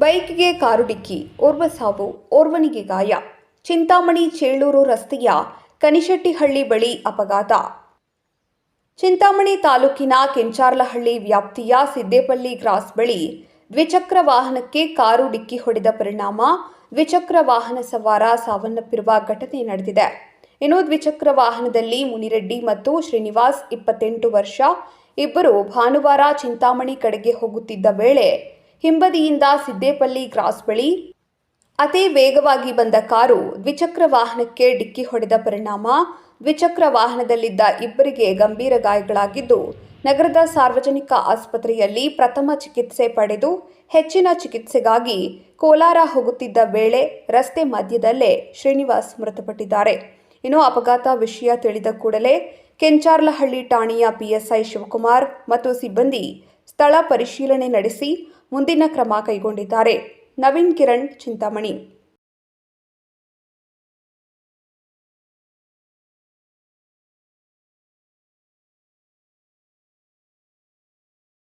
ಬೈಕ್ಗೆ car ಡಿಕ್ಕಿ, ಓರ್ವ ಸಾವು, ಓರ್ವನಿಗೆ ಗಾಯ. ಚಿಂತಾಮಣಿ ಚೇಳೂರು ರಸ್ತೆಯ ಕನಿಶೆಟ್ಟಿಹಳ್ಳಿ ಬಳಿ ಅಪಘಾತ. ಚಿಂತಾಮಣಿ ತಾಲೂಕಿನ ಕೆಂಚಾರ್ಲಹಳ್ಳಿ ವ್ಯಾಪ್ತಿಯ ಸಿದ್ದೇಪಲ್ಲಿ ಕ್ರಾಸ್ ಬಳಿ ದ್ವಿಚಕ್ರ ವಾಹನಕ್ಕೆ ಕಾರು ಡಿಕ್ಕಿ ಹೊಡೆದ ಪರಿಣಾಮ ದ್ವಿಚಕ್ರ ವಾಹನ ಸವಾರ ಸಾವನ್ನಪ್ಪಿರುವ ಘಟನೆ ನಡೆದಿದೆ. ಇನ್ನು ದ್ವಿಚಕ್ರ ವಾಹನದಲ್ಲಿ ಮುನಿರೆಡ್ಡಿ ಮತ್ತು ಶ್ರೀನಿವಾಸ್ ಇಪ್ಪತ್ತೆಂಟು ವರ್ಷ, ಇಬ್ಬರು ಭಾನುವಾರ ಚಿಂತಾಮಣಿ ಕಡೆಗೆ ಹೋಗುತ್ತಿದ್ದ ವೇಳೆ ಹಿಂಬದಿಯಿಂದ ಸಿದ್ದೇಪಲ್ಲಿ ಕ್ರಾಸ್ ಬಳಿ ಅತಿ ವೇಗವಾಗಿ ಬಂದ ಕಾರು ದ್ವಿಚಕ್ರ ವಾಹನಕ್ಕೆ ಡಿಕ್ಕಿ ಹೊಡೆದ ಪರಿಣಾಮ. ದ್ವಿಚಕ್ರ ವಾಹನದಲ್ಲಿದ್ದ ಇಬ್ಬರಿಗೆ ಗಂಭೀರ ಗಾಯಗಳಾಗಿದ್ದು, ನಗರದ ಸಾರ್ವಜನಿಕ ಆಸ್ಪತ್ರೆಯಲ್ಲಿ ಪ್ರಥಮ ಚಿಕಿತ್ಸೆ ಪಡೆದು ಹೆಚ್ಚಿನ ಚಿಕಿತ್ಸೆಗಾಗಿ ಕೋಲಾರ ಹೋಗುತ್ತಿದ್ದ ವೇಳೆ ರಸ್ತೆ ಮಧ್ಯದಲ್ಲೇ ಶ್ರೀನಿವಾಸ್ ಮೃತಪಟ್ಟಿದ್ದಾರೆ. ಇನ್ನು ಅಪಘಾತ ವಿಷಯ ತಿಳಿದ ಕೂಡಲೇ ಕೆಂಚಾರ್ಲಹಳ್ಳಿ ಠಾಣೆಯ ಪಿಎಸ್ಐ ಶಿವಕುಮಾರ್ ಮತ್ತು ಸಿಬ್ಬಂದಿ ಸ್ಥಳ ಪರಿಶೀಲನೆ ನಡೆಸಿ ಮುಂದಿನ ಕ್ರಮ ಕೈಗೊಂಡಿದ್ದಾರೆ. ನವೀನ್ ಕಿರಣ್ ಚಿಂತಾಮಣಿ.